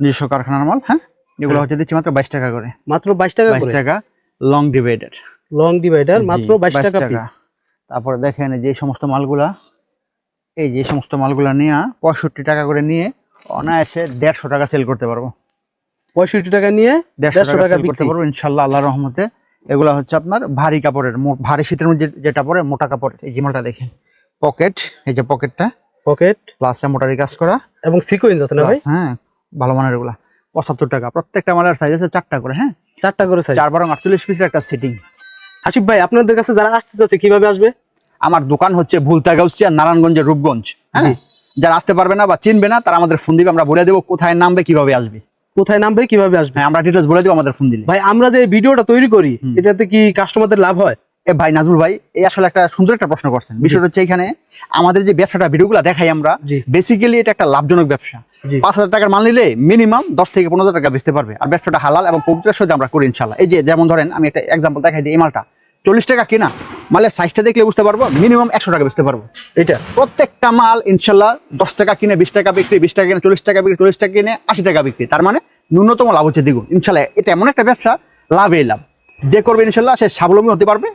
নিজস্ব কারখানার মাল হ্যাঁ? এগুলো হ্যাঁ। হচ্ছে দিচ্ছি মাত্র বাইশ টাকা করে। মাত্র বাইশ টাকা বাইশ টাকা লং ডিভাইডার লং ডিভাইডার মাত্র বাইশ টাকা। পিস তারপরে দেখেন যে সমস্ত মালগুলা এই যে সমস্ত মালগুলা নিয়ে পঁয়ষট্টি টাকা করে নিয়ে অনায়াসে দেড়শো টাকা সেল করতে পারব। পঁয়ষট্টি টাকা নিয়ে দেড়শো টাকা করতে পারব ইনশাল্লাহ আল্লাহ রহমতে। এগুলা হচ্ছে আপনার ভারী কাপড়ের ভারী শীতের মধ্যে যেটা পরে মোটা কাপড়ের এই যে মালটা দেখেন। পকেট এই যে পকেটটা পকেট প্লাস মোটারি কাজ করা। এবং সিকোয়েন্স আছে না ভাই? হ্যাঁ ভালো মানের এগুলা। পঁচাত্তর টাকা। প্রত্যেকটা মালের সাইজ আছে চারটা করে হ্যাঁ? চারটা করে সাইজ চার বারং আটচল্লিশ পিসের একটা সিটিং আসিফ ভাই আপনাদের কাছে যারা আসতে চাচ্ছে কীভাবে আসবে? আমার দোকান হচ্ছে ভুলতা গাউসিয়া নারায়ণগঞ্জের রূপগঞ্জ হ্যাঁ? যারা আসতে পারবে না বা চিনবে না তারা আমাদের ফোন দিবে আমরা বলে দেবো কোথায় নামবে কীভাবে আসবে। কোথায় নামবে কীভাবে আসবে? হ্যাঁ আমরা ডিটেলস বলে দেবো আমাদের ফোন দিলে। ভাই আমরা যে ভিডিওটা তৈরি করি এটাতে কি কাস্টমারদের লাভ হয়? ভাই নাজমুল ভাই এই আসলে একটা সুন্দর একটা প্রশ্ন করছেন। বিষয়টা হচ্ছে এখানে আমাদের যে ব্যবসাটা ভিডিওগুলো দেখাই আমরা বেসিক্যালি এটা একটা লাভজনক ব্যবসা। পাঁচ হাজার টাকার মাল নিলে মিনিমাম দশ থেকে পনেরো হাজার টাকা বেচতে পারবে। আর ব্যবসাটা হালাল এবং পবিত্রের সাথে আমরা করি ইনশাল্লাহ এই যে যেমন ধরেন আমি একটা এক্সাম্পল দেখাই দিই এই মালটা। চল্লিশ টাকা কিনা মালের সাইজটা দেখলে বুঝতে পারব মিনিমাম একশো টাকা বেচতে পারব। এটা? প্রত্যেকটা মাল ইনশাল্লাহ দশ টাকা কিনে বিশ টাকা বিক্রি বিশ টাকা কিনে চল্লিশ টাকা বিক্রি চল্লিশ টাকা কিনে আশি টাকা বিক্রি। তার মানে ন্যূনতম লাভ হচ্ছে দ্বিগুণ। ইনশাল্লাহ এটা এমন একটা ব্যবসা লাভেই লাভ। যে করবে ইনশাল্লাহ, সে স্বাবলম্বী হতে পারবে।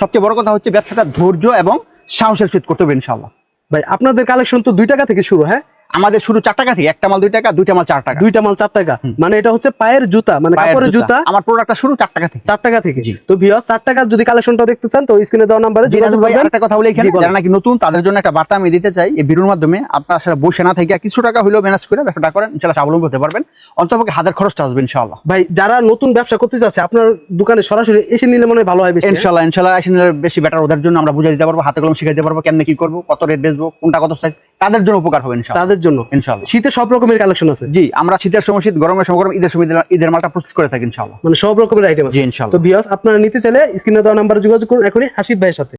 সবচেয়ে বড় কথা হচ্ছে ব্যবসাটা ধৈর্য এবং সাহসের সহিত করতে হবে ইনশাল্লাহ। ভাই, আপনাদের কালেকশন তো দুই টাকা থেকে শুরু হ্যাঁ? আমাদের শুরু চার টাকা থেকে একটা মাল দুই টাকা দুইটা মাল চার টাকা। দুইটা মাল চার টাকা। মানে এটা হচ্ছে পায়ের জুতা মানে কাপড়ের জুতা। আমার প্রোডাক্টটা শুরু চার টাকা থেকে। চার টাকা থেকে। তো ভিউয়ার্স চার টাকা যদি কালেকশনটা দেখতে চান তো স্ক্রিনে দেওয়া নাম্বারে যোগাযোগ করবেন। আরেকটা কথা বলে এখানে যারা নাকি নতুন তাদের জন্য একটা বার্তা আমি দিতে চাই এই ভিডিওর মাধ্যমে আপনারা আসলে বসে না থেকে কিছু টাকা হলেও ম্যানেজ করে ব্যবসাটা করেন ইনশাল্লাহ স্বাবলম্বী হতে পারবেন। অন্তপক্ষে হাতের খরচটা আসবে ইনশাল্লাহ ভাই যারা নতুন ব্যবসা করতে চাচ্ছে আপনার দোকানে সরাসরি এসে নিলে মনে হয় ভালো হয় বেশি হ্যাঁ? ইনশাল্লাহ ইনশাল্লাহ আসলে বেশি বেটার ওদের জন্য আমরা বুঝিয়ে দিতে পারব হাতে কলম শিখাইতে পারব কেমনে কি করব কত রেট বেচবো কোনটা কত সাইজ তাদের জন্য উপকার হবে ইনশাল্লাহ তাদের জন্য। ইনশাআল্লাহ। শীতের সব রকমের কালেকশন আছে। জি আমরা শীতের সময় শীত গরমের সময় গরম ঈদের সময় ঈদের- ঈদের মালটা প্রস্তুত করে থাকি ইনশাআল্লাহ। মানে সব রকমের আইটেম আছে। জি ইনশাআল্লাহ। তো বিয়াস আপনারা নিতে চাইলে স্ক্রিনে দেওয়া নাম্বার যোগাযোগ করুন এখনই হাসিব ভাইয়ের সাথে।